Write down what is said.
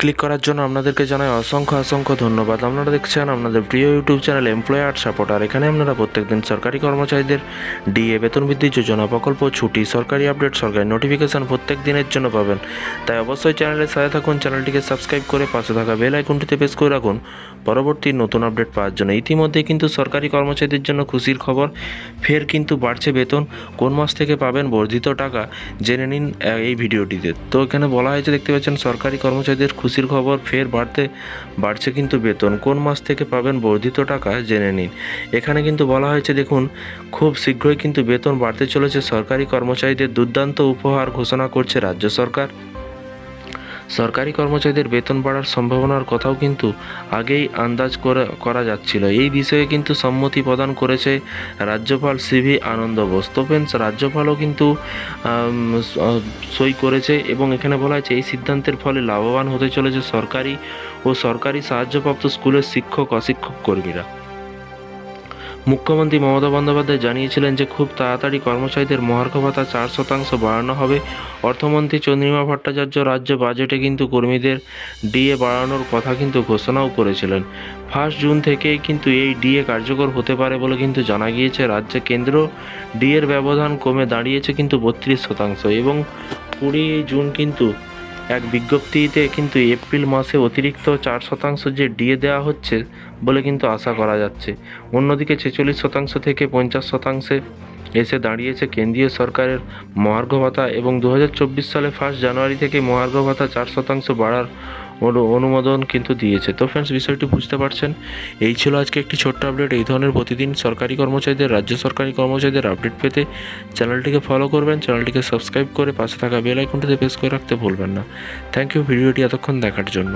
Click করার জন্য আপনাদেরকে জানাই অসংখ্য অসংখ্য ধন্যবাদ। আপনারা দেখছেন আপনাদের প্রিয় ইউটিউব চ্যানেল এমপ্লয়ার সাপোর্টার এখানে আপনারা প্রত্যেকদিন সরকারি কর্মচারীদের ডিএ বেতন বৃদ্ধি যোজনা প্রকল্প, ছুটি, সরকারি আপডেট সরকারি নোটিফিকেশন প্রত্যেক দিনের জন্য পাবেন। তাই অবশ্যই চ্যানেলের সাথে থাকুন চ্যানেলটিকে সাবস্ক্রাইব করে পাশে থাকা বেল আইকনটিতে প্রেস করে রাখুন। পরবর্তী নতুন আপডেট পাওয়ার জন্য। ইতিমধ্যে কিন্তু সরকারি কর্মচারীদের জন্য খুশির খবর, ফের কিন্তু বাড়ছে বেতন। কোন মাস থেকে পাবেন বর্ধিত টাকা, জেনে নিন এই ভিডিওটিতে তো এখানে বলা হয়েছে, দেখতে পাচ্ছেন, সরকারি কর্মচারীদের খুশির খবর ফের বাড়তে, বাড়ছে কিন্তু বেতন। কোন মাস থেকে পাবেন বর্ধিত টাকা জেনে নিন। এখানে কিন্তু বলা হয়েছে, দেখুন, খুব শীঘ্রই কিন্তু বেতন বাড়তে চলেছে সরকারি কর্মচারীদের দুর্দান্ত উপহার ঘোষণা করছে রাজ্য সরকার। সরকারি কর্মচারীদের বেতন বাড়ার সম্ভাবনার কথাও কিন্তু আগেই আন্দাজ করা যাচ্ছিল। এই বিষয়ে কিন্তু সম্মতি প্রদান করেছে রাজ্যপাল সিভি আনন্দ বোস। তো ফ্রেন্ডস রাজ্যপালও কিন্তু সই করেছে এবং এখানে বলা হয়েছে, এই সিদ্ধান্তের ফলে লাভবান হতে চলেছে সরকারি ও সরকারি সাহায্যপ্রাপ্ত স্কুলের শিক্ষক, অশিক্ষক কর্মীরা। মুখ্যমন্ত্রী মমতা বন্দ্যোপাধ্যায় জানিয়েছিলেন যে খুব তাড়াতাড়ি কর্মচারীদের মহার্ঘ ভাতা চার শতাংশ বাড়ানো হবে। অর্থমন্ত্রী চন্দ্রিমা ভট্টাচার্য রাজ্য বাজেটে কিন্তু কর্মীদের ডিএ বাড়ানোর কথা কিন্তু ঘোষণাও করেছিলেন। ফার্স্ট জুন থেকেই কিন্তু এই ডিএ কার্যকর হতে পারে বলে কিন্তু জানা গিয়েছে। রাজ্যে কেন্দ্র ডিএর ব্যবধান কমে দাঁড়িয়েছে কিন্তু বত্রিশ শতাংশ এবং কুড়ি জুন কিন্তু এক বিজ্ঞপ্তিতে কিন্তু এপ্রিল মাসে অতিরিক্ত চার শতাংশ যে ডিএ দেওয়া হচ্ছে বলে কিন্তু আশা করা যাচ্ছে। অন্যদিকে ছেচল্লিশ শতাংশ থেকে পঞ্চাশ শতাংশে এসে দাঁড়িয়েছে কেন্দ্রীয় সরকারের মহার্ঘ ভাতা এবং দু হাজার চব্বিশ সালে ফার্স্ট জানুয়ারি থেকে মহার্ঘ ভাতা চার শতাংশ বাড়ার অনুমোদন কিন্তু দিয়েছে। তো ফ্রেন্ডস বিষয়টি বুঝতে পারছেন। এই ছিল আজকে একটি ছোট্ট আপডেট এই ধরনের প্রতিদিন সরকারি কর্মচারীদের, রাজ্য সরকারি কর্মচারীদের আপডেট পেতে চ্যানেলটিকে ফলো করবেন। চ্যানেলটিকে সাবস্ক্রাইব করে পাশে থাকা বেল আইকনটিতে প্রেস করে রাখতে ভুলবেন না। থ্যাংক ইউ ভিডিওটি এতক্ষণ দেখার জন্য।